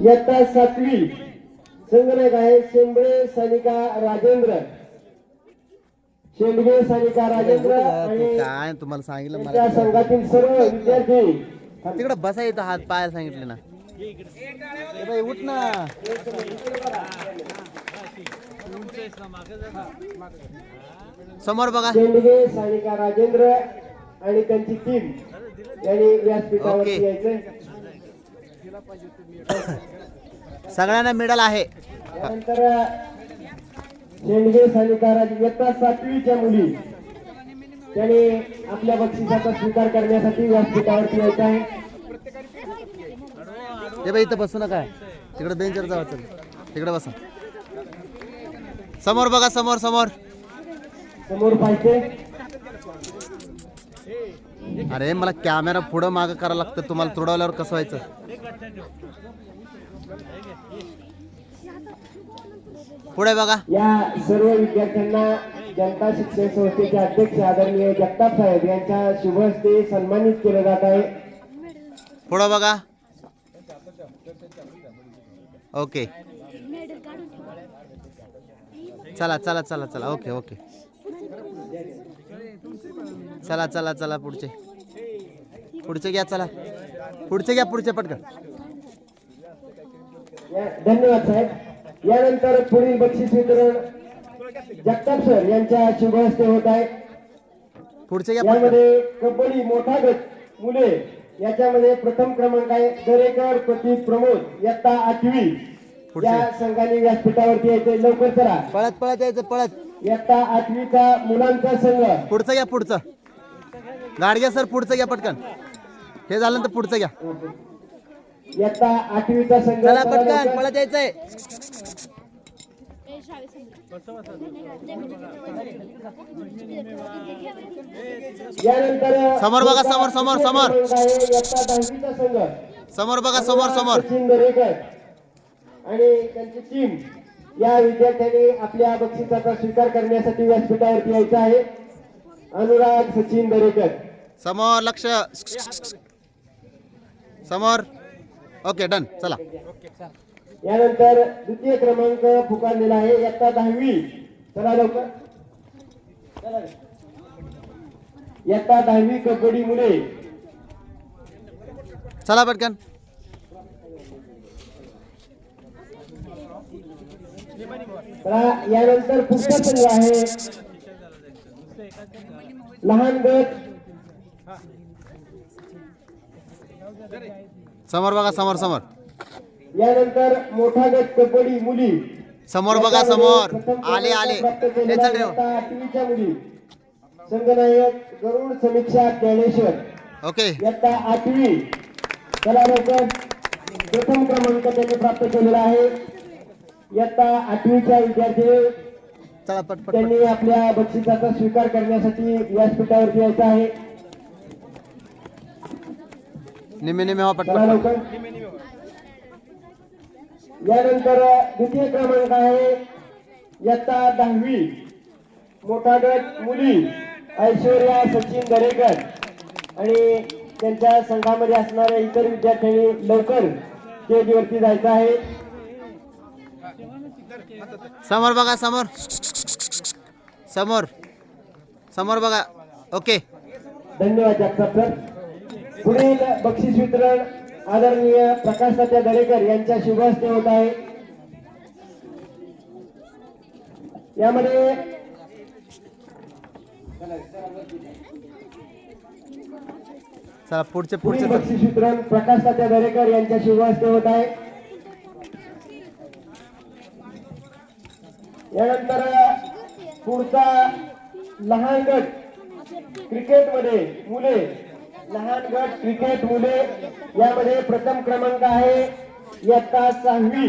इयत्ता सातवी. संगणक आहे शेंबळे सानिका राजेंद्र. शेंडगे सानिका राजेंद्र आणि काय तुम्हाला सांगितलं मला संघातील सर्व विद्यार्थी. तिकडे बसा येतं हात पाय सांगितले ना. ए बाई उठ ना. समोर बघा. शेंडगे सानिका राजेंद्र आणि त्यांची टीम यांनी व्यासपीठावरती ओके. यायचंय. सगळ्यांना मिडल आहे. त्यानंतर शेंडगे सानिका राजे इयत्ता सातवीच्या मुली त्यांनी आपल्या बक्षिसाचा स्वीकार करण्यासाठी व्यासपीठावरती यायचं आहे. बाई इथं बसू नका. तिकडे बेंचवर जावा चल तिकडे बसा. समोर बघा समोर समोर. समोर पाहिजे अरे मला कॅमेरा पुढं मागं करावं लागतं. तुम्हाला तुडवल्यावर कसं व्हायचं? पुढे बघा. या सर्व विद्यार्थ्यांना जनता शिक्षण संस्थेचे अध्यक्ष आदरणीय जगताप साहेब यांच्या शुभ हस्ते सन्मानित केलं जात आहे. पुढं बघा. ओके. चला चला चला चला. Okay okay. चला चला चला पुढचे. पुढचे घ्या चला. पुढचे घ्या पुढचे पटकन. धन्यवाद साहेब. यानंतर पुढील बक्षीस वितरण जगताप सर यांच्या शुभ हस्ते होत आहे. पुढचे यामध्ये कबड्डी मोठा गट मुले याच्यामध्ये प्रथम क्रमांक आहे. दरेकर प्रतीक प्रमोद इयत्ता आठवी. या संघाने व्यासपीठावरती यायचे. लवकर चला. पळत पळत यायचं पळत. इयत्ता आठवीचा मुलांचा संघ. पुढचं घ्या पुढचं. गाडग्या सर पुढचं घ्या पटकन. हे झालं तर पुढचं घ्या. चला पटकन लवकर. पळत यायचंय यानंतर समोर बघा, समोर, समोर, समोर. समोर बघा समोर समोर. आणि त्यांची टीम या विद्यार्थ्यांनी आपल्या बक्षिसाचा स्वीकार करण्यासाठी व्यासपीठावरती यायचं आहे. अनुराग सचिन दरेकर. समोर लक्ष. समोर. ओके डन चला. यानंतर द्वितीय क्रमांक पुकारलेला आहे. इयत्ता दहावी. चला लवकर. इयत्ता दहावी कबड्डी मुले. चला पटकन. यानंतर संघ आहे. लहान गट समोर बघा समोर समोर. यानंतर मोठा गट कबड्डी मुली. समोर बघा समोर. आले आले. हे चल रे आठवीच्या मुली. संघनायक गरुड समीक्षा ज्ञानेश्वर. ओके. इयत्ता आठवी. चला प्रथम क्रमांक त्यांनी प्राप्त केलेला आहे. इयत्ता आठवीच्या विद्यार्थी. त्यांनी आपल्या बक्षिसाचा स्वीकार करण्यासाठी व्यासपीठावरती यायचं आहे. निम्मे निम्मे हो पट चला पट पट. लवकर. यानंतर द्वितीय क्रमांक आहे इयत्ता दहावी मोठा गट मुली ऐश्वर्या सचिन दरेकर. आणि त्यांच्या संघामध्ये असणाऱ्या इतर विद्यार्थ्यांनी लवकर स्टेजवरती जायचं आहे. समोर बघा समोर. समोर. समोर बघा. ओके. धन्यवाद जगताप सर. पुढील बक्षीस वितरण आदरणीय प्रकाश तात्या दरेकर यांच्या शुभ हस्ते होत आहे. यामध्ये चला पुढचे पुढचे बक्षीस वितरण प्रकाश तात्या दरेकर यांच्या शुभ हस्ते होत आहे. यानंतर पुढचा लहान गट क्रिकेटमध्ये मुले लहान गट क्रिकेट मुले यामध्ये प्रथम क्रमांक आहे इयत्ता सहावी.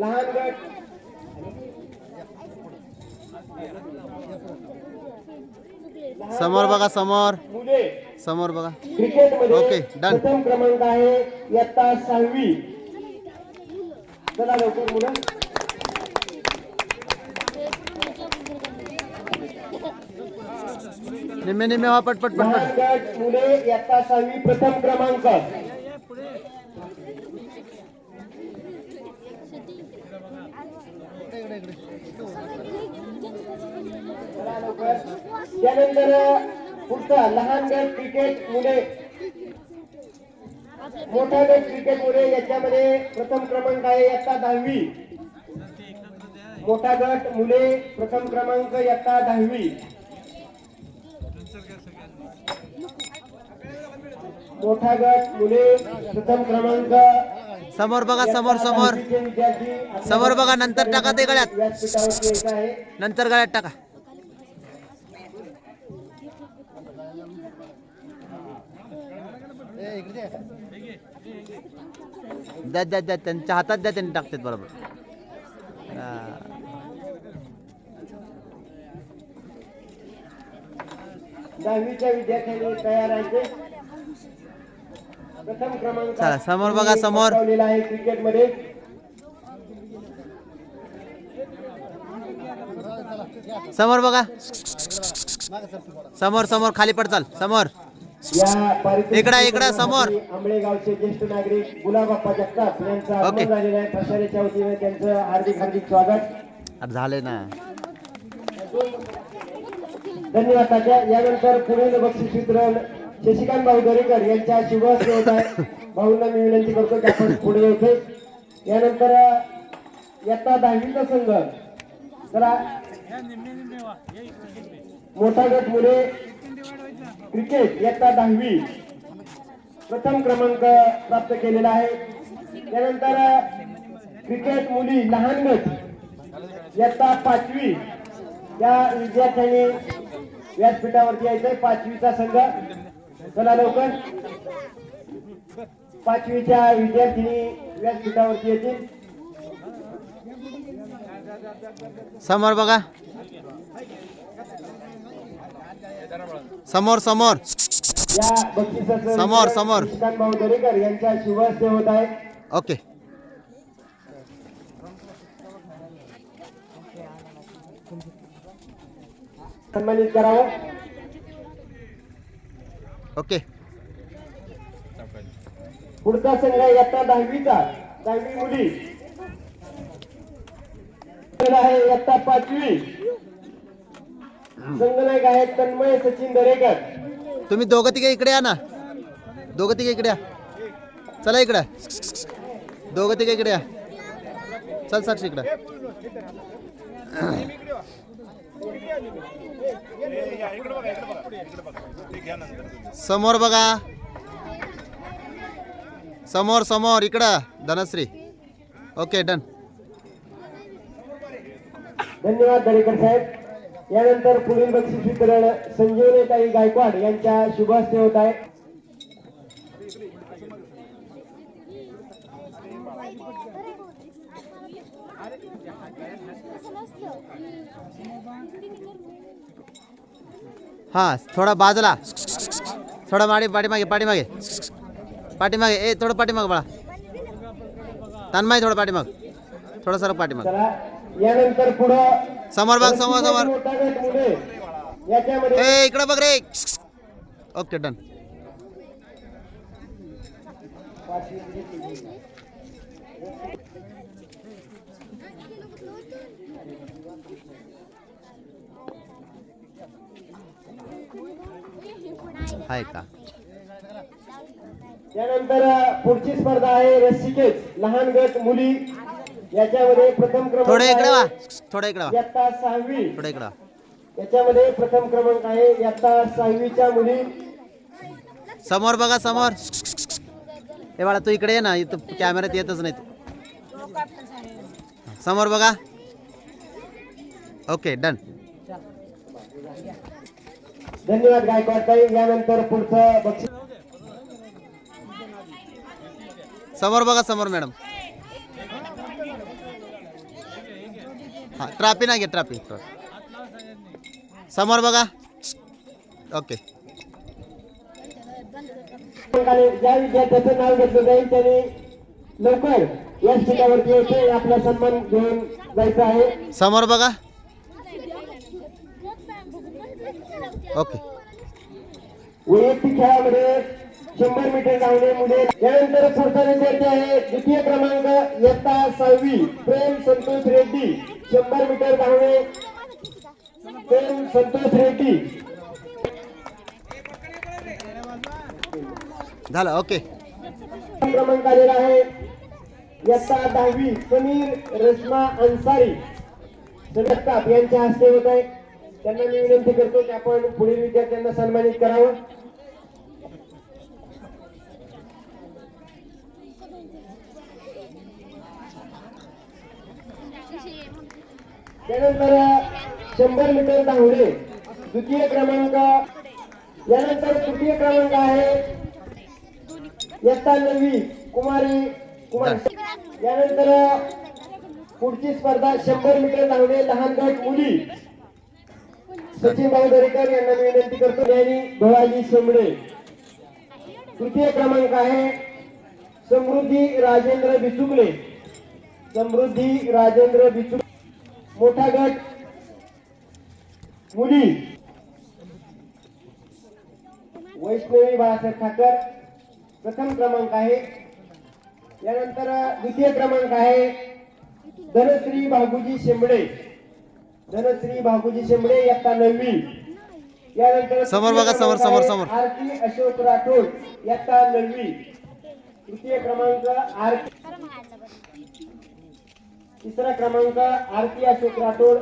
लहान गट समोर बघा समोर. समोर बघा. क्रिकेटमध्ये ओके, done. प्रथम क्रमांक आहे इयत्ता सहावी. चला लवकर मुलं. निम्मे निम्मे हा पट पट पट पुणे यत्ता सहावी प्रथम क्रमांक. त्यानंतर पुढचं लहान गट क्रिकेट मुले मोठा गट क्रिकेट मुले याच्यामध्ये प्रथम क्रमांक आहे यत्ता दहावी. मोठा गट मुले प्रथम क्रमांक यत्ता दहावी. मोठा गट मुले प्रथम क्रमांक. समोर बघा समोर समोर. समोर बघा, नंतर टाका ते गळ्यात. नंतर गळ्यात टाका. द्या द्या द्या त्यांच्या हातात द्या त्यांनी टाकतात बरोबर. दहावीच्या विद्यार्थ्यांनी तयार आहे. चला, समोर बघा, समोर. क्रिकेटमध्ये समोर बघा समोर समोर खाली पड चाल समोर इकडं, इकडं, समोर. आंबळे गावचे ज्येष्ठ नागरिक गुलाबाप्पा जगताप यांचं ओके. प्रसारेच्या वतीने त्यांचं हार्दिक हार्दिक स्वागत झाले ना धन्यवाद यानंतर पुढील बक्षीस वितरण शशिकांत भाऊ दरेकर यांच्या शुभास होत आहे भाऊंना मी विनंती करतो की आपण पुढे येथे यानंतर यत्ता दहावीचा संघ. जरा मोठा गट मुले. क्रिकेट यत्ता दहावी. प्रथम क्रमांक प्राप्त केलेला आहे. त्यानंतर क्रिकेट मुली लहान गट. यत्ता पाचवी. या विद्यार्थ्यांनी व्यासपीठावरती यायचंय पाचवीचा संघ. चला लवकर. पाचवीच्या विद्यार्थिनी व्यासपीठावरती येतील. समोर बघा. समोर समोर. समोर, समोर. भाऊ दरेकर यांच्या शुभ होत आहे. ओके. सन्मानित करावं. ओके. पुढचा संघ इयत्ता दहावीचा दहावी मुली. आहे इयत्ता पाचवी. संघनायक आहेत तन्मय सचिन दरेकर. तुम्ही दोघं तिघे इकडे या ना. दोघं तिघे इकडे या. चला इकडे. दोघं तिघे इकडे या. चल साक्षी इकडे. समोर बघा. समोर समोर इकडं धनश्री. ओके डन धन्यवाद दरेकर साहेब. यानंतर पुढील बक्षीस वितरण संजीवनीताई गायकवाड यांच्या शुभ हस्ते होत आहे. हा थोडा बाजूला. थोडा माडी पाठीमागे पाठीमागे. पाठीमागे. ए थोडं पाठीमाग बाळा. तन्माय थोडं पाठीमाग. थोडं सर पाठीमाग. यानंतर पुढं समोर बघ समोर समोर. ए इकडं बघ रे. Okay done. आहे का? त्यानंतर पुढची स्पर्धा आहे रस्सिकेच. लहान गट मुली. याच्यामध्ये प्रथम क्रमांक थोडं इकडे वा. थोडं इकडे वा. इयत्ता सहावी. थोडं इकडे वा. याच्यामध्ये प्रथम क्रमांक आहे इयत्ता सहावीच्या मुली. समोर बघा समोर. ए बाळा तू इकडे ये ना. इथं कॅमेऱ्यात येतच नाही तू समोर बघा. Okay done. धन्यवाद गायकवाड ताई यानंतर पुढचं बक्षीस समोर बघा समोर मॅडम. हा ट्राफी ना घे ट्राफी. समोर बघा. ओके. ज्या विद्यार्थ्याचं नाव घेतलं जाईल त्याने लवकर या ठिकाणावरती यायचे आपला सन्मान घेऊन जायचा आहे. समोर बघा. ओके. वैयक्तिक खेळामध्ये शंभर मीटर धावणे मुले. यानंतर पुढचा विद्यार्थी आहे द्वितीय क्रमांक इयत्ता सहावी प्रेम संतोष रेड्डी. शंभर मीटर धावणे. प्रेम संतोष रेड्डी. झालं ओके. क्रमांक आलेला आहे इयत्ता दहावी समीर रेश्मा अन्सारी. यांच्या हस्ते होत आहे. त्यांना मी विनंती करतो की आपण पुढील विद्यार्थ्यांना सन्मानित करावं. त्यानंतर शंभर मीटर धावणे द्वितीय क्रमांक. यानंतर तृतीय क्रमांक आहे इयत्ता नववी कुमारी. कुमार यानंतर पुढची स्पर्धा शंभर मीटर धावणे लहान गट मुली. सचिन भाऊ दरेकर यांना मी विनंती करतो यांनी धोळाजी शेंबडे. तृतीय क्रमांक आहे समृद्धी राजेंद्र बिचुकले. समृद्धी राजेंद्र बिचुक मोठा गट मुली. वैष्णवी बाळासाहेब ठाकर. प्रथम क्रमांक आहे. यानंतर द्वितीय क्रमांक आहे धनश्री भागुजी शेंबडे. धनश्री भागुजी शेंबडे इयत्ता नववी यानंतर समोर बघा, समोर, समोर, समोर. आरती अशोक राठोड इयत्ता नववी तृतीय क्रमांक आरती. तिसरा क्रमांक आरती अशोक राठोड.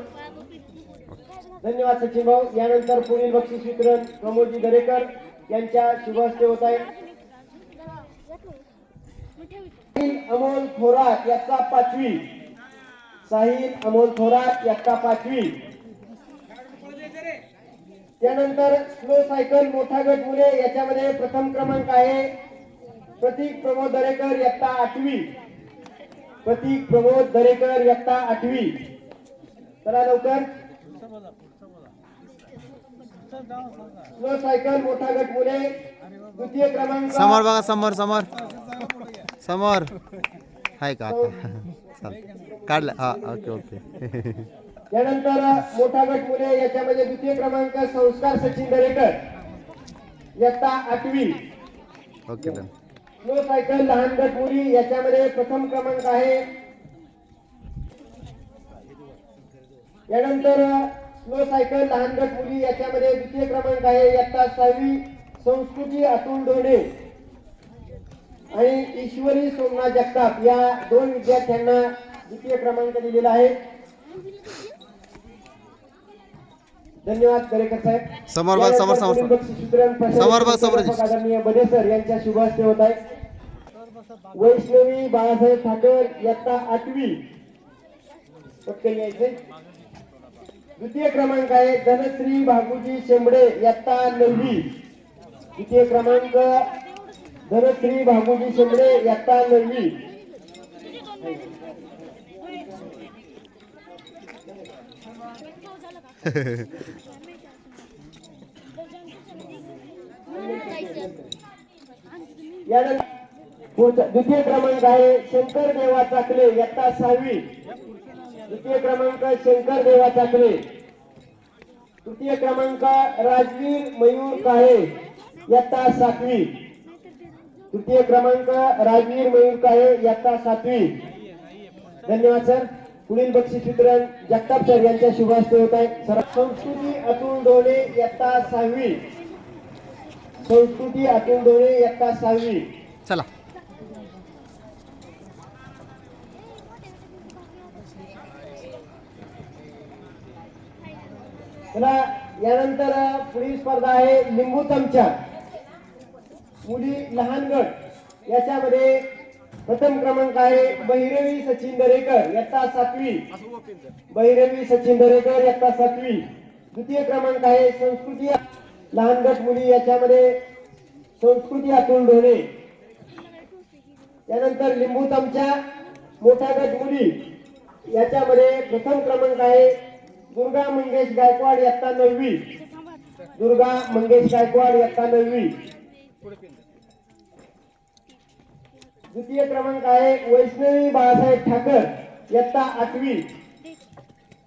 धन्यवाद सचिन भाऊ. यानंतर पुढील बक्षीस वितरण प्रमोदजी दरेकर यांच्या शुभ हस्ते होत आहे. अमोल थोरात याचा पाचवी. साहिल अमोल थोरात याचा पाचवी. त्यानंतर स्लो सायकल मोठा गट मुले याच्यामध्ये प्रथम क्रमांक आहे. प्रतीक प्रमोद दरेकर यत्ता आठवी. प्रतीक प्रमोद दरेकर यत्ता आठवी. चला लवकर. स्लो सायकल मोठा गट मुले. द्वितीय क्रमांक. समोर बघा समोर समोर. समोर. हाय का चाल काढलं. हा ओके ओके. यानंतर मोठा गट मुले याच्यामध्ये द्वितीय क्रमांक संस्कार सचिन दरेकर. इयत्ता आठवी. ओके डन स्लो सायकल लहान गट मुली याच्यामध्ये प्रथम क्रमांक आहे. यानंतर स्लो सायकल लहान गट मुली याच्यामध्ये द्वितीय क्रमांक आहे. इयत्ता सहावी संस्कृती अतुल डोणे आणि ईश्वरी सोमनाथ जगताप या दोन विद्यार्थ्यांना द्वितीय क्रमांक दिलेला आहे. धन्यवाद दरेकर साहेब. समोर बघ, समोर, समोर, समोर. बघ, समोर दिस. आदरणीय बडे सर यांच्या शुभ हस्ते होत आहे वैष्णवी बाळासाहेब ठाकर इयत्ता आठवी पटकन यायचे द्वितीय क्रमांक आहे धनश्री भागुजी शेंबडे इयत्ता नववी. द्वितीय क्रमांक धनश्री भागुजी शेंबडे इयत्ता नववी यानंतर द्वितीय क्रमांक आहे शंकर देवा चाकले यत्ता सहावी. द्वितीय क्रमांक शंकर देवा चाकले. तृतीय क्रमांक राजवीर मयूर काळे यत्ता सातवी. तृतीय क्रमांक राजवीर मयूर काळे इयत्ता सातवी. धन्यवाद सर. पुढील बक्षीस वितरण जगताप सर यांच्या शुभ हस्ते होत आहे. सर संस्कृती अतुल डोळे इयत्ता सहावी. संस्कृती अतुल डोळे इयत्ता सहावी. चला. चला यानंतर पुढील स्पर्धा आहे लिंबू चमचा. मुली लहान गट. याच्यामध्ये प्रथम क्रमांक आहे बहिरवी सचिन दरेकर यत्ता सातवी. बहिरवी सचिन दरेकर यत्ता सातवी. द्वितीय क्रमांक आहे संस्कृती. लहान गट मुली याच्यामध्ये संस्कृती अतुल ढोणे त्यानंतर लिंबू चमचा मोठा गट मुली. याच्यामध्ये प्रथम क्रमांक आहे दुर्गा मंगेश गायकवाड यत्ता नववी. दुर्गा मंगेश गायकवाड यत्ता नववी. द्वितीय क्रमांक आहे वैष्णवी बाळासाहेब ठाकर. इयत्ता आठवी.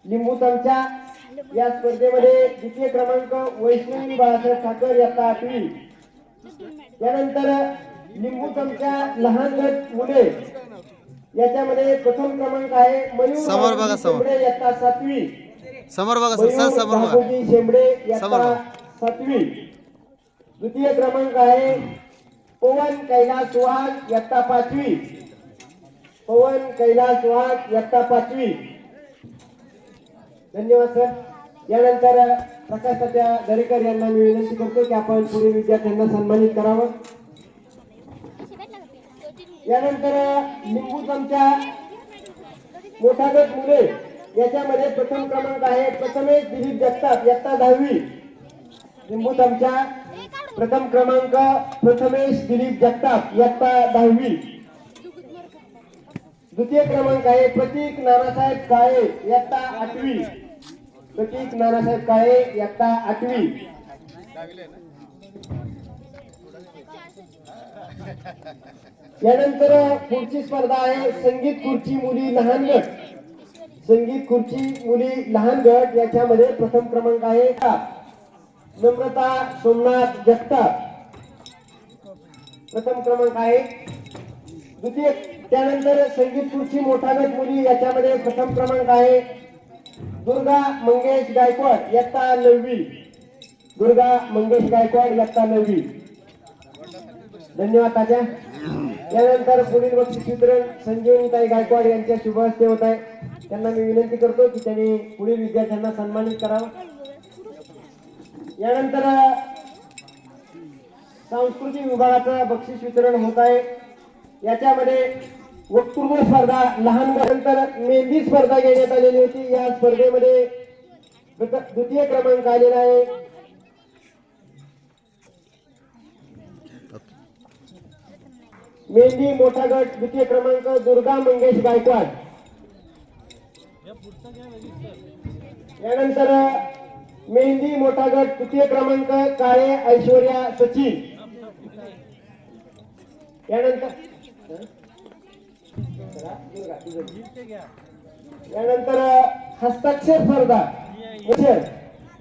लिंबू चमचा या स्पर्धेमध्ये द्वितीय क्रमांक वैष्णवी बाळासाहेब ठाकर इयत्ता आठवी. त्यानंतर लिंबू चमचा लहान गट मुले. याच्यामध्ये प्रथम क्रमांक आहे मयूर समोर बघा, बाबूजी समोर. शेंबडे इयत्ता सातवी. समोर बघा सर सर समोर बघा. शेंबडे समोर इयत्ता बघा. सातवी. द्वितीय क्रमांक आहे पवन कैलास सुहास इयत्ता पाचवी. पवन कैलास सुहास इयत्ता पाचवी. धन्यवाद सर. यानंतर प्रकाश सध्या दरेकर यांना मी विनंती करतो की आपण पुढे विद्यार्थ्यांना सन्मानित करावं. यानंतर लिंबू चमचा मोठा गट मुले याच्यामध्ये प्रथम क्रमांक आहे प्रथमेश दिलीप जगताप इयत्ता दहावी. लिंबू चमचा. प्रथम क्रमांक प्रथमेश दिलीप जगताप इयत्ता दहावी. द्वितीय क्रमांक आहे प्रतीक नानासाहेब काळे इयत्ता आठवी. प्रतीक नानासाहेब काळे इयत्ता आठवी. यानंतर पुढची स्पर्धा आहे संगीत खुर्ची मुली लहान गट. संगीत खुर्ची मुली लहान गट याच्यामध्ये प्रथम क्रमांक आहे का? नम्रता सोमनाथ जगताप. प्रथम क्रमांक आहे. द्वितीय त्यानंतर संगीत खुर्ची मोठा गट मुली याच्यामध्ये प्रथम क्रमांक आहे. दुर्गा मंगेश गायकवाड इयत्ता नववी. दुर्गा मंगेश गायकवाड इयत्ता नववी. धन्यवाद आजा यानंतर पुढील बक्षीस वितरण संजीवनीताई गायकवाड यांच्या शुभ हस्ते होत आहे त्यांना मी विनंती करतो की त्यांनी पुढील विद्यार्थ्यांना सन्मानित करावं. यानंतर सांस्कृतिक विभागाचं बक्षीस वितरण होत आहे. याच्यामध्ये वक्तृत्व स्पर्धा लहान नंतर मेहंदी स्पर्धा घेण्यात आलेली होती. या स्पर्धेमध्ये द्वितीय क्रमांक आलेला आहे. मेहंदी मोठा गट द्वितीय क्रमांक दुर्गा मंगेश गायकवाड. यानंतर मेहंदी मोठा गट तृतीय क्रमांक काळे ऐश्वर्या सचिन. यानंतर यानंतर हस्ताक्षर स्पर्धा.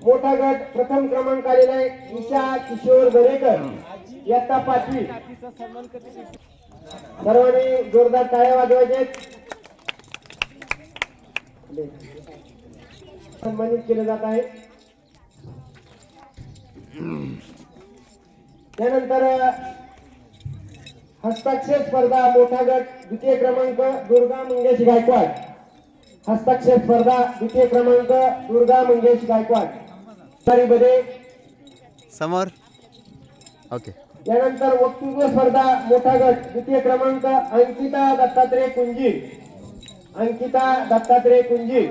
मोठा गट प्रथम क्रमांक आलेला आहे ईशा किशोर दरेकर. इयत्ता पाचवी. सर्वांनी जोरदार टाळ्या वाजवायचे. सन्मानित केले जात आहे. त्यानंतर हस्ताक्षर स्पर्धा मोठा गट द्वितीय क्रमांक दुर्गा मंगेश गायकवाड. हस्ताक्षर स्पर्धा द्वितीय क्रमांक दुर्गा मंगेश गायकवाड. मध्ये समोर. ओके. यानंतर वक्तृत्व स्पर्धा मोठा गट द्वितीय क्रमांक अंकिता दत्तात्रय कुंजी अंकिता दत्तात्रय कुंजी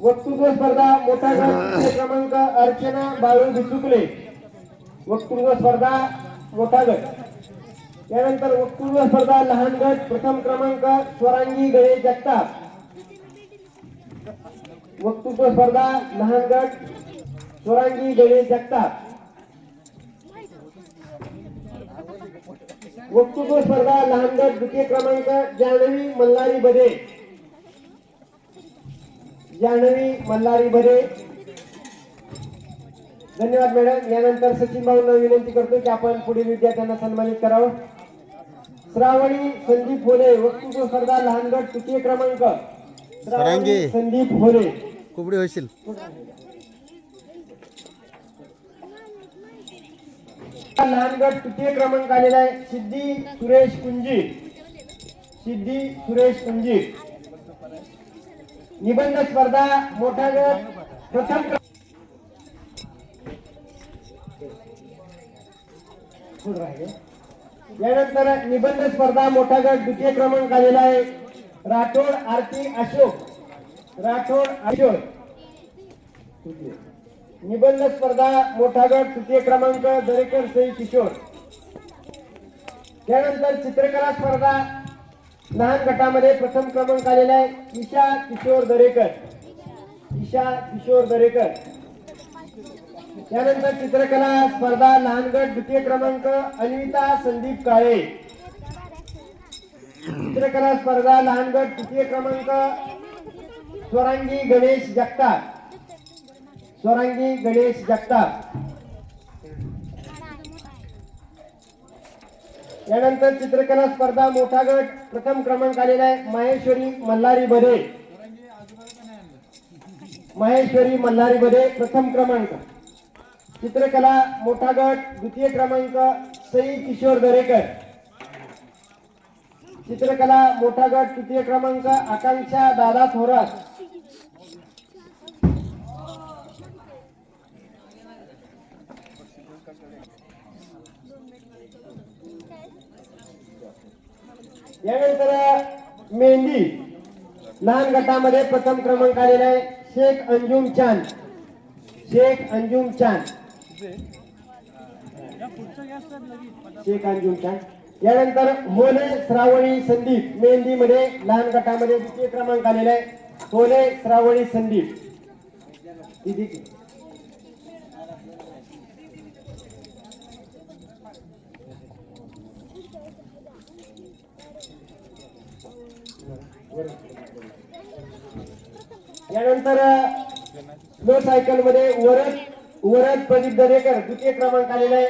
वक्तृत्व स्पर्धा मोठा गट क्रमांक अर्चना बाळू बिचुकले वक्तृत्व स्पर्धा मोठा गट. यानंतर वक्तृत्व स्पर्धा लहान गट प्रथम क्रमांक स्वरांगी गणेश जगताप. वक्तृत्व स्पर्धा लहान गट स्वरांगी गणेश जगताप. वक्तृत्व स्पर्धा लहान गट द्वितीय क्रमांक जानवी मल्हारी बदे जानवी मल्हारी बदे धन्यवाद मॅडम यानंतर सचिन भाऊंना विनंती करतो की आपण पुढील विद्यार्थ्यांना सन्मानित करावं. श्रावणी संदीप होले वक्तृत्व स्पर्धा लहान गट तृतीय क्रमांक. श्रावणी. संदीप होले कुबडी होशील. लहान गट तृतीय क्रमांक आलेला आहे. सिद्धी सुरेश कुंजी. सिद्धी सुरेश कुंजी. निबंध स्पर्धा मोठा गट प्रथम यानंतर निबंध स्पर्धा मोठा गट द्वितीय क्रमांक आलेला आहे. राठोड आरती अशोक. राठोड अशोक. निबंध स्पर्धा मोठा गट तृतीय क्रमांक दरेकर सई किशोर. त्यानंतर चित्रकला स्पर्धा लहान गटामध्ये प्रथम क्रमांक आलेला आहे ईशा किशोर दरेकर. ईशा किशोर दरेकर. त्यानंतर चित्रकला स्पर्धा लहान गट द्वितीय क्रमांक अन्विता संदीप काळे. चित्रकला स्पर्धा लहान गट तृतीय क्रमांक स्वरांगी गणेश जगताप. स्वरांगी गणेश जगताप. यानंतर चित्रकला स्पर्धा मोठा गट प्रथम क्रमांक आलेला आहे. महेश्वरी मल्हारी बदे महेश्वरी मल्हारी बदे प्रथम क्रमांक. चित्रकला मोठा गट द्वितीय क्रमांक सई किशोर दरेकर. चित्रकला मोठा गट तृतीय क्रमांक आकांक्षा दादा थोरात. यानंतर मेहंदी. लहान गटामध्ये प्रथम क्रमांक आलेला आहे शेख अंजुम चांद. शेख अंजुम चांद. शेख अंजुम चांद. यानंतर होले श्रावणी संदीप. मेहंदी मध्ये लहान गटामध्ये द्वितीय क्रमांक आलेला आहे होले श्रावणी संदीप. यानंतर स्लो सायकलमध्ये वरद वरद प्रदीप दरेकर द्वितीय क्रमांक आलेला आहे.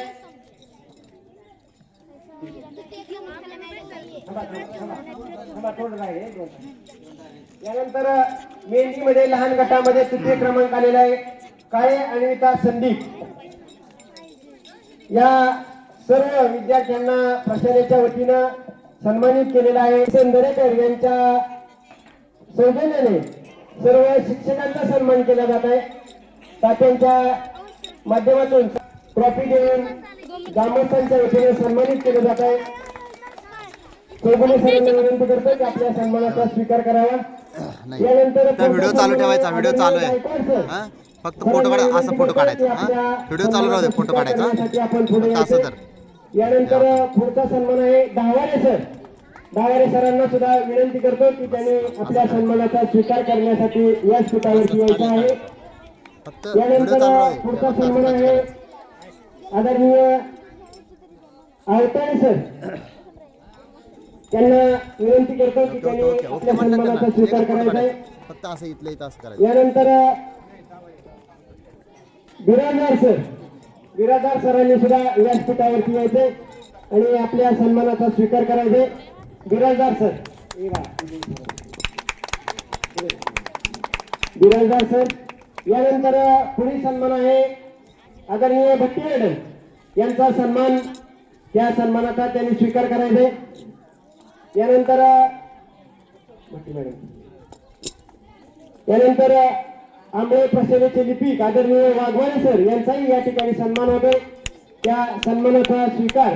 यानंतर मेहंदी मध्ये लहान गटामध्ये तृतीय क्रमांक आलेला आहे. काळे अनिता संदीप. या सर्व विद्यार्थ्यांना प्रशालेच्या वतीनं सन्मानित केलेला आहे. दरेकर यांच्या सौजन्याने सर्व शिक्षकांचा सन्मान केला जात आहे. तात्यांच्या माध्यमातून ट्रॉफी देऊन ग्रामस्थांच्या वतीने सन्मानित केले जात आहे. चौगुले सरांना विनंती करतो की आपल्या सन्मानाचा स्वीकार करावा. यानंतर व्हिडिओ चालू ठेवायचा व्हिडिओ चालू आहे. फक्त फोटो काढा असं फोटो काढायचा. व्हिडिओ चालू राहू दे फोटो काढायचा. असं तर. यानंतर पुढचा सन्मान आहे दहावारे सर. दहावारे सरांना सुद्धा विनंती करतो की त्यांनी आपल्या सन्मानाचा स्वीकार करण्यासाठी या स्फुटावरती यायचं आहे. यानंतर पुढचा सन्मान आहे आदरणीय आवताळे सर. त्यांना विनंती करतो की त्यांनी आपल्या सन्मानाचा. स्वीकार करायचा आहे. काढायचा. फक्त असं इथलं इथं असं करायचं. यानंतर बिराजदार सर. बिराजदार सरांनी सुद्धा व्यासपीठावरती यायचे आणि आपल्या सन्मानाचा स्वीकार करायचे बिराजदार सर. बिराजदार सर यानंतर पुढील सन्मान आहे. आदरणीय भट्टी मॅडम यांचा सन्मान त्या सन्मानाचा त्यांनी स्वीकार करायचे यानंतर भट्टी मॅडम. यानंतर आंबळे प्रसेवेचे लिपिक आदरणीय वाघवाणी सर यांचाही या ठिकाणी सन्मान होतो त्या सन्मानाचा स्वीकार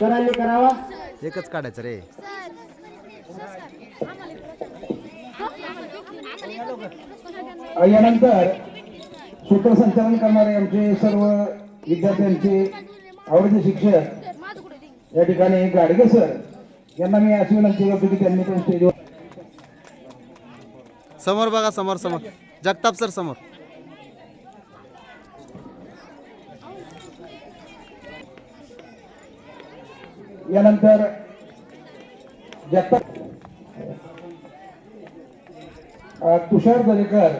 सरांनी करावा. एकच काढायचं रे. यानंतर सूत्रसंचालन करणारे आमचे सर्व विद्यार्थ्यांचे आवडते शिक्षक या ठिकाणी गाडगे सर यांना मी अशी विनंती करतो की त्यांनी पण स्टेजवर समोर बघा समोर समोर. जगताप सर समोर. यानंतर जगताप तुषार दरेकर